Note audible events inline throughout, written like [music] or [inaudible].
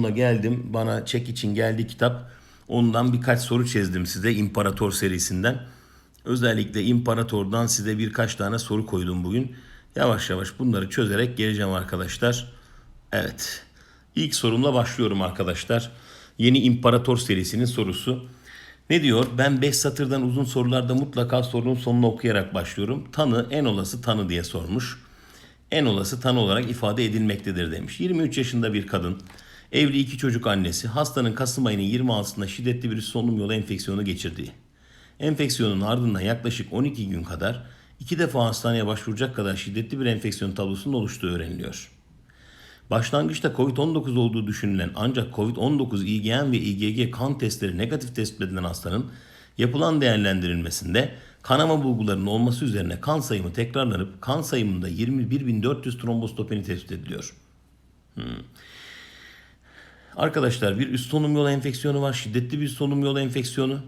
Bununla geldim. Bana çek için geldi kitap. Ondan birkaç soru çizdim size İmparator serisinden. Özellikle İmparator'dan size birkaç tane soru koydum bugün. Yavaş yavaş bunları çözerek geleceğim arkadaşlar. Evet. İlk sorumla başlıyorum arkadaşlar. Yeni İmparator serisinin sorusu. Ne diyor? Ben 5 satırdan uzun sorularda mutlaka sorunun sonunu okuyarak başlıyorum. Tanı en olası tanı diye sormuş. En olası tanı olarak ifade edilmektedir demiş. 23 yaşında bir kadın. Evli iki çocuk annesi. Hastanın Kasım ayının 26'sında şiddetli bir solunum yolu enfeksiyonu geçirdiği. Enfeksiyonun ardından yaklaşık 12 gün kadar iki defa hastaneye başvuracak kadar şiddetli bir enfeksiyon tablosunun oluştuğu öğreniliyor. Başlangıçta COVID-19 olduğu düşünülen ancak COVID-19 IgM ve IgG kan testleri negatif tespit edilen hastanın yapılan değerlendirilmesinde kanama bulgularının olması üzerine kan sayımı tekrarlanıp kan sayımında 21.400 trombostopeni tespit ediliyor. Hmm. Arkadaşlar bir üst solunum yolu enfeksiyonu var. Şiddetli bir solunum yolu enfeksiyonu.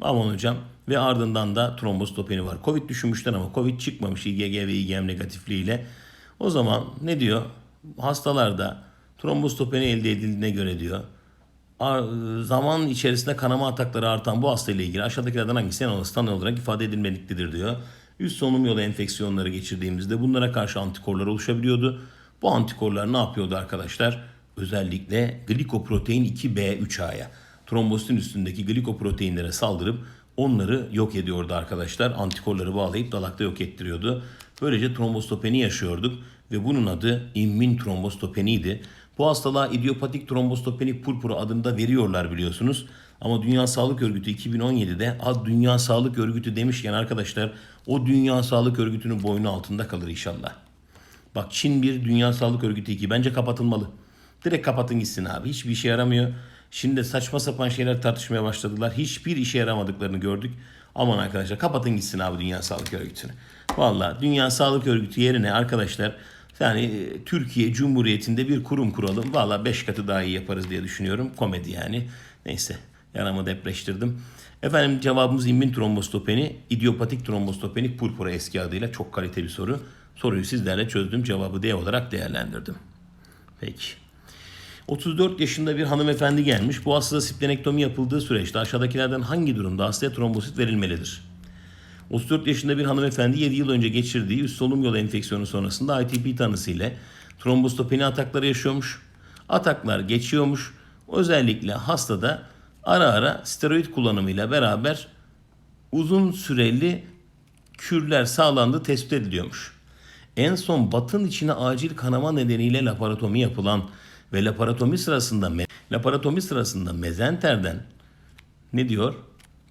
Aman hocam. Ve ardından da trombostopeni var. Covid düşünmüşler ama Covid çıkmamış IgG ve IgM negatifliğiyle. O zaman ne diyor? Hastalarda trombostopeni elde edildiğine göre diyor. Zaman içerisinde kanama atakları artan bu hastayla ilgili aşağıdakilerden hangisi en olası tanı olarak ifade edilmektedir diyor. Üst solunum yolu enfeksiyonları geçirdiğimizde bunlara karşı antikorlar oluşabiliyordu. Bu antikorlar ne yapıyordu arkadaşlar? Özellikle glikoprotein 2B3A'ya trombositin üstündeki glikoproteinlere saldırıp onları yok ediyordu arkadaşlar. Antikorları bağlayıp dalakta yok ettiriyordu. Böylece trombostopeni yaşıyorduk ve bunun adı immün trombostopeniydi. Bu hastalığa idiopatik trombostopenik purpura adında veriyorlar biliyorsunuz. Ama Dünya Sağlık Örgütü 2017'de ad Dünya Sağlık Örgütü demişken arkadaşlar o Dünya Sağlık Örgütü'nün boynu altında kalır inşallah. Bak Çin bir Dünya Sağlık Örgütü 2 bence kapatılmalı. Direkt kapatın gitsin abi. Hiçbir işe yaramıyor. Şimdi saçma sapan şeyler tartışmaya başladılar. Hiçbir işe yaramadıklarını gördük. Aman arkadaşlar kapatın gitsin abi Dünya Sağlık Örgütü'nü. Valla Dünya Sağlık Örgütü yerine arkadaşlar yani e, Türkiye Cumhuriyeti'nde bir kurum kuralım. Valla 5 katı daha iyi yaparız diye düşünüyorum. Komedi yani. Neyse yaramı depreştirdim. Efendim cevabımız immün trombostopeni, idiopatik trombostopenik purpura eski adıyla çok kaliteli soru. Soruyu sizlerle çözdüm. Cevabı D olarak değerlendirdim. Peki. 34 yaşında bir hanımefendi gelmiş. Bu hastada splenektomi yapıldığı süreçte aşağıdakilerden hangi durumda hastaya trombosit verilmelidir? 34 yaşında bir hanımefendi 7 yıl önce geçirdiği üst solunum yolu enfeksiyonu sonrasında ITP tanısı ile trombostopeni atakları yaşıyormuş. Ataklar geçiyormuş. Özellikle hastada ara ara steroid kullanımıyla beraber uzun süreli kürler sağlandığı tespit ediliyormuş. En son batın içine acil kanama nedeniyle laparotomi yapılan ve laparotomi sırasında laparotomi sırasında mezenterden ne diyor?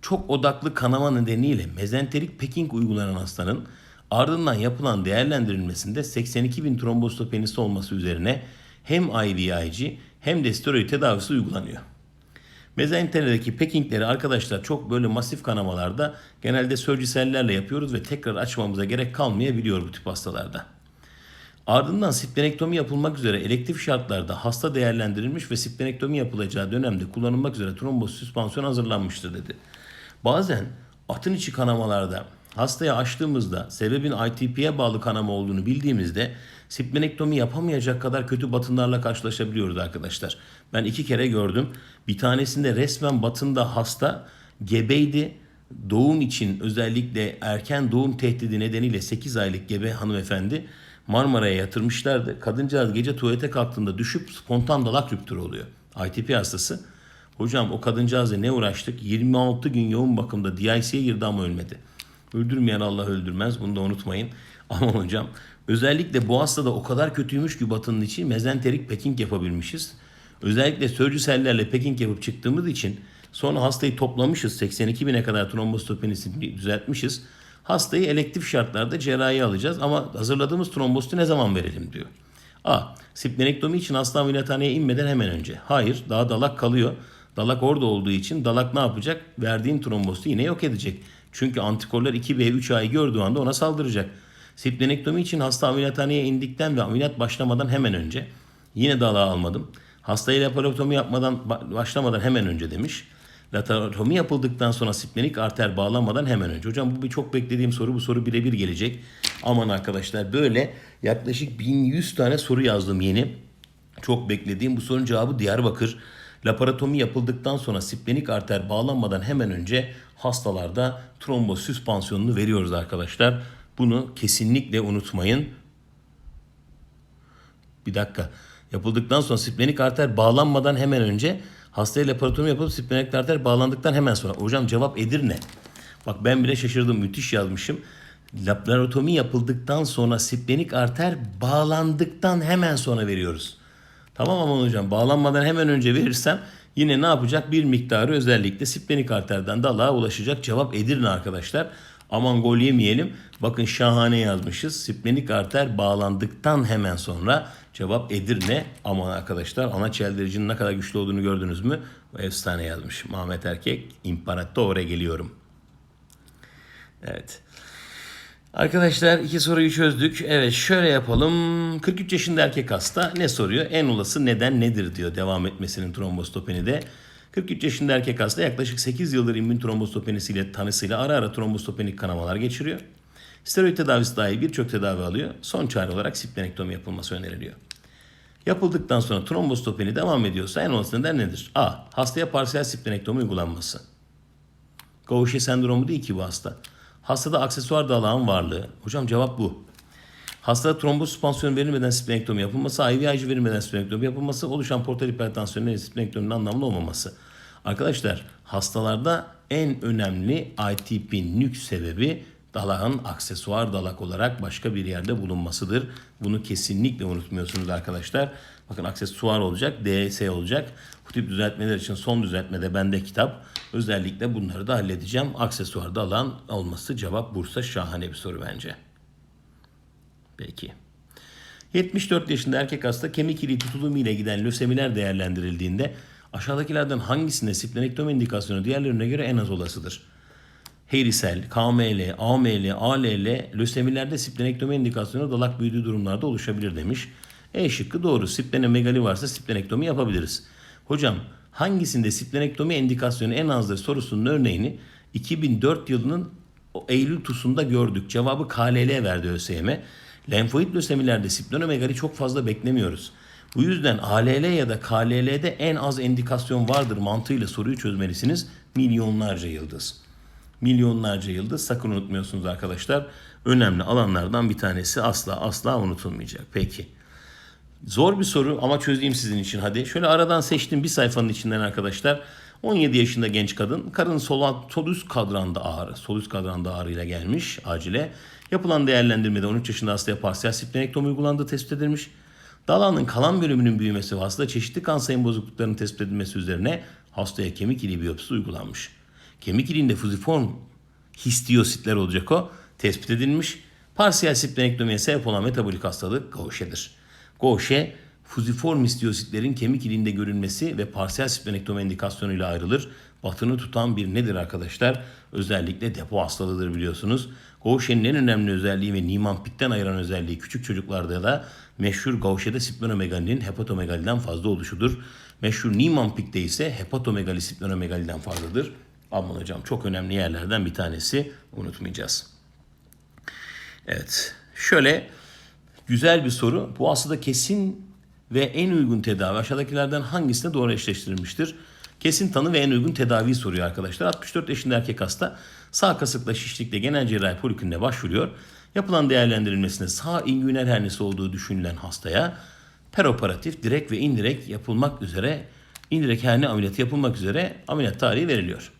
Çok odaklı kanama nedeniyle mezenterik peking uygulanan hastanın ardından yapılan değerlendirilmesinde 82 bin trombostopenisi olması üzerine hem IVIG hem de steroid tedavisi uygulanıyor. Mezenterideki pekingleri arkadaşlar çok böyle masif kanamalarda genelde sörcisellerle yapıyoruz ve tekrar açmamıza gerek kalmayabiliyor bu tip hastalarda. Ardından splenektomi yapılmak üzere elektif şartlarda hasta değerlendirilmiş ve splenektomi yapılacağı dönemde kullanılmak üzere trombos süspansiyon hazırlanmıştır dedi. Bazen atın içi kanamalarda hastaya açtığımızda sebebin ITP'ye bağlı kanama olduğunu bildiğimizde splenektomi yapamayacak kadar kötü batınlarla karşılaşabiliyoruz arkadaşlar. Ben iki kere gördüm. Bir tanesinde resmen batında hasta gebeydi. Doğum için özellikle erken doğum tehdidi nedeniyle 8 aylık gebe hanımefendi Marmara'ya yatırmışlardı. Kadıncağız gece tuvalete kalktığında düşüp spontan dalak rüptürü oluyor. ITP hastası. Hocam o kadıncağızla ne uğraştık? 26 gün yoğun bakımda DIC'ye girdi ama ölmedi. Öldürmeyen Allah öldürmez. Bunu da unutmayın. [laughs] Aman hocam. Özellikle bu hastada o kadar kötüymüş ki batının içi mezenterik peking yapabilmişiz. Özellikle sörcüsellerle peking yapıp çıktığımız için sonra hastayı toplamışız. 82 bine kadar trombostopenisini düzeltmişiz. Hastayı elektif şartlarda cerrahi alacağız ama hazırladığımız trombositi ne zaman verelim diyor. A. Splenektomi için hasta ameliyathaneye inmeden hemen önce. Hayır daha dalak kalıyor. Dalak orada olduğu için dalak ne yapacak? Verdiğin trombositi yine yok edecek. Çünkü antikorlar 2B3A'yı gördüğü anda ona saldıracak. Splenektomi için hasta ameliyathaneye indikten ve ameliyat başlamadan hemen önce. Yine dalağı almadım. Hastaya laparotomi yapmadan başlamadan hemen önce demiş. Laparotomi yapıldıktan sonra splenik arter bağlanmadan hemen önce. Hocam bu bir çok beklediğim soru. Bu soru birebir gelecek. Aman arkadaşlar böyle yaklaşık 1100 tane soru yazdım yeni. Çok beklediğim bu sorunun cevabı Diyarbakır. Laparotomi yapıldıktan sonra splenik arter bağlanmadan hemen önce hastalarda trombosüspansiyonunu veriyoruz arkadaşlar. Bunu kesinlikle unutmayın. Bir dakika. Yapıldıktan sonra splenik arter bağlanmadan hemen önce hastaya laparotomi yapılıp splenik arter bağlandıktan hemen sonra. Hocam cevap Edirne. Bak ben bile şaşırdım. Müthiş yazmışım. Laparotomi yapıldıktan sonra splenik arter bağlandıktan hemen sonra veriyoruz. Tamam ama hocam bağlanmadan hemen önce verirsem yine ne yapacak? Bir miktarı özellikle splenik arterden dalağa ulaşacak. Cevap Edirne arkadaşlar. Aman gol yemeyelim. Bakın şahane yazmışız. Splenik arter bağlandıktan hemen sonra cevap Edirne. Aman arkadaşlar ana çeldiricinin ne kadar güçlü olduğunu gördünüz mü? Efsane yazmış. Mehmet Erkek İmparator'a geliyorum. Evet. Arkadaşlar iki soruyu çözdük. Evet şöyle yapalım. 43 yaşında erkek hasta ne soruyor? En olası neden nedir diyor devam etmesinin trombostopeni de. 43 yaşında erkek hasta yaklaşık 8 yıldır immün trombostopenisiyle tanısıyla ara ara trombostopenik kanamalar geçiriyor. Steroid tedavisi dahil birçok tedavi alıyor. Son çare olarak splenektomi yapılması öneriliyor. Yapıldıktan sonra trombostopeni devam ediyorsa en olası neden nedir? A. Hastaya parsiyel splenektomi uygulanması. Gaucher sendromu değil ki bu hasta. Hastada aksesuar dalağın varlığı. Hocam cevap bu. Hastada trombosüspansiyon verilmeden splenektomi yapılması, IVIG verilmeden splenektomi yapılması, oluşan portal hipertansiyonun splenektominin anlamlı olmaması. Arkadaşlar hastalarda en önemli ITP nük sebebi dalağın aksesuar dalak olarak başka bir yerde bulunmasıdır. Bunu kesinlikle unutmuyorsunuz arkadaşlar. Bakın aksesuar olacak, DS olacak. Bu tip düzeltmeler için son düzeltmede bende kitap. Özellikle bunları da halledeceğim. Aksesuar dalağın olması cevap Bursa şahane bir soru bence. Peki. 74 yaşında erkek hasta kemik iliği tutulumu ile giden lösemiler değerlendirildiğinde aşağıdakilerden hangisinde splenektomi indikasyonu diğerlerine göre en az olasıdır? Herisel, KML, AML, ALL lösemilerde splenektomi indikasyonu dalak büyüdüğü durumlarda oluşabilir demiş. E şıkkı doğru. Splenomegali varsa splenektomi yapabiliriz. Hocam hangisinde splenektomi indikasyonu en azdır sorusunun örneğini 2004 yılının Eylül TUS'unda gördük. Cevabı KLL verdi ÖSYM. Lenfoid lösemilerde splenomegali çok fazla beklemiyoruz. Bu yüzden ALL ya da KLL'de en az indikasyon vardır mantığıyla soruyu çözmelisiniz. Milyonlarca yıldız. Milyonlarca yıldız sakın unutmuyorsunuz arkadaşlar. Önemli alanlardan bir tanesi asla asla unutulmayacak. Peki. Zor bir soru ama çözeyim sizin için hadi. Şöyle aradan seçtim bir sayfanın içinden arkadaşlar. 17 yaşında genç kadın. Karın sol, sol üst kadranda ağrı. Sol üst kadranda ağrıyla gelmiş acile. Yapılan değerlendirmede 13 yaşında hastaya parsiyel splenektomi uygulandığı tespit edilmiş. Dalağının kalan bölümünün büyümesi ve hastada çeşitli kan sayım bozukluklarının tespit edilmesi üzerine hastaya kemik iliği biyopsisi uygulanmış. Kemik iliğinde fuziform histiyositler olacak o tespit edilmiş. Parsiyel splenektomiye sebep olan metabolik hastalık Gaucher'dir. Gaucher, fuziform histiyositlerin kemik iliğinde görülmesi ve parsiyel splenektomi indikasyonuyla ayrılır. Batını tutan bir nedir arkadaşlar? Özellikle depo hastalığıdır biliyorsunuz. Gaucher'in en önemli özelliği ve Niemann-Pick'ten ayıran özelliği küçük çocuklarda da meşhur Gaucher'de splenomegalinin hepatomegaliden fazla oluşudur. Meşhur Niemann-Pick'te ise hepatomegali splenomegaliden fazladır. Aman hocam çok önemli yerlerden bir tanesi unutmayacağız. Evet şöyle güzel bir soru. Bu aslında kesin ve en uygun tedavi aşağıdakilerden hangisine doğru eşleştirilmiştir? Kesin tanı ve en uygun tedaviyi soruyor arkadaşlar. 64 yaşında erkek hasta sağ kasıkla şişlikle genel cerrahi poliklinine başvuruyor. Yapılan değerlendirilmesinde sağ ingüner hernisi olduğu düşünülen hastaya peroperatif, direkt ve indirekt yapılmak üzere indirekt herni ameliyatı yapılmak üzere ameliyat tarihi veriliyor.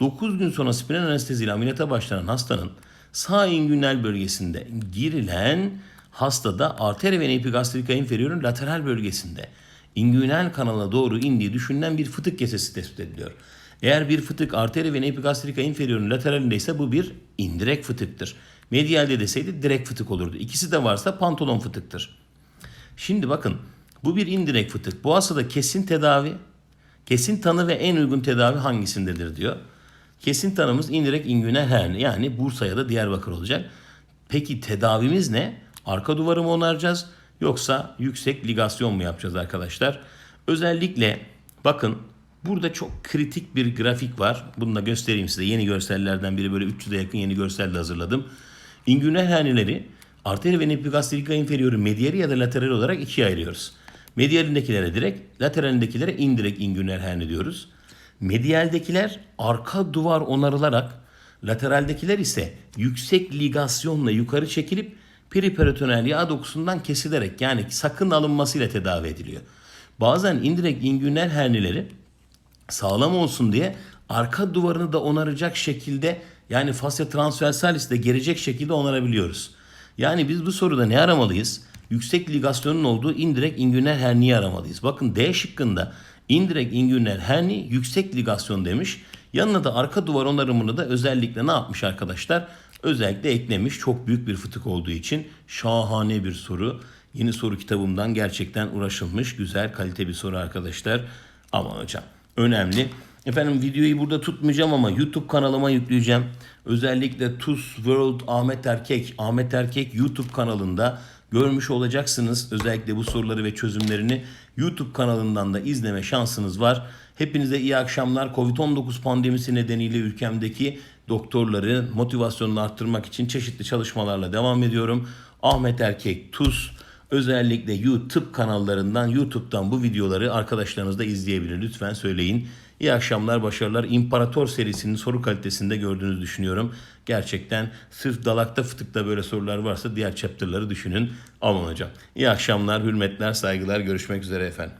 9 gün sonra spinal anesteziyle ameliyata başlanan hastanın sağ ingünal bölgesinde girilen hastada arteri ve epigastrika inferiorun lateral bölgesinde ingünal kanala doğru indiği düşünülen bir fıtık kesesi tespit ediliyor. Eğer bir fıtık arteri ve epigastrika inferiorun lateralinde ise bu bir indirekt fıtıktır. Medialde deseydi direkt fıtık olurdu. İkisi de varsa pantolon fıtıktır. Şimdi bakın bu bir indirekt fıtık. Bu hastada kesin tedavi, kesin tanı ve en uygun tedavi hangisindedir diyor. Kesin tanımız indirekt ingünal herni yani Bursa ya da Diyarbakır olacak. Peki tedavimiz ne? Arka duvarı mı onaracağız yoksa yüksek ligasyon mu yapacağız arkadaşlar? Özellikle bakın burada çok kritik bir grafik var. Bunu da göstereyim size. Yeni görsellerden biri böyle 300'e yakın yeni görsel de hazırladım. İngünal hernileri arteri ve epigastrika inferiorü medyeri ya da lateral olarak ikiye ayırıyoruz. Medialindekilere direkt, lateralindekilere indirekt ingünler herni diyoruz. Medialdekiler arka duvar onarılarak, lateraldekiler ise yüksek ligasyonla yukarı çekilip periperitoneal yağ dokusundan kesilerek yani sakın alınmasıyla tedavi ediliyor. Bazen indirekt ingünler hernileri sağlam olsun diye arka duvarını da onaracak şekilde yani fasya transversalis de gelecek şekilde onarabiliyoruz. Yani biz bu soruda ne aramalıyız? Yüksek ligasyonun olduğu indirekt ingünler herniyi aramalıyız. Bakın D şıkkında indirekt ingünler herni yüksek ligasyon demiş. Yanına da arka duvar onarımını da özellikle ne yapmış arkadaşlar? Özellikle eklemiş çok büyük bir fıtık olduğu için şahane bir soru. Yeni soru kitabımdan gerçekten uğraşılmış güzel kalite bir soru arkadaşlar. Aman hocam önemli. Efendim videoyu burada tutmayacağım ama YouTube kanalıma yükleyeceğim. Özellikle TUS World Ahmet Erkek, Ahmet Erkek YouTube kanalında görmüş olacaksınız. Özellikle bu soruları ve çözümlerini YouTube kanalından da izleme şansınız var. Hepinize iyi akşamlar. Covid-19 pandemisi nedeniyle ülkemdeki doktorları motivasyonunu arttırmak için çeşitli çalışmalarla devam ediyorum. Ahmet Erkek, TUS, özellikle YouTube kanallarından, YouTube'dan bu videoları arkadaşlarınız da izleyebilir. Lütfen söyleyin. İyi akşamlar, başarılar. İmparator serisinin soru kalitesinde gördüğünüzü düşünüyorum. Gerçekten sırf dalakta fıtıkta böyle sorular varsa diğer chapter'ları düşünün. Aman hocam. İyi akşamlar, hürmetler, saygılar. Görüşmek üzere efendim.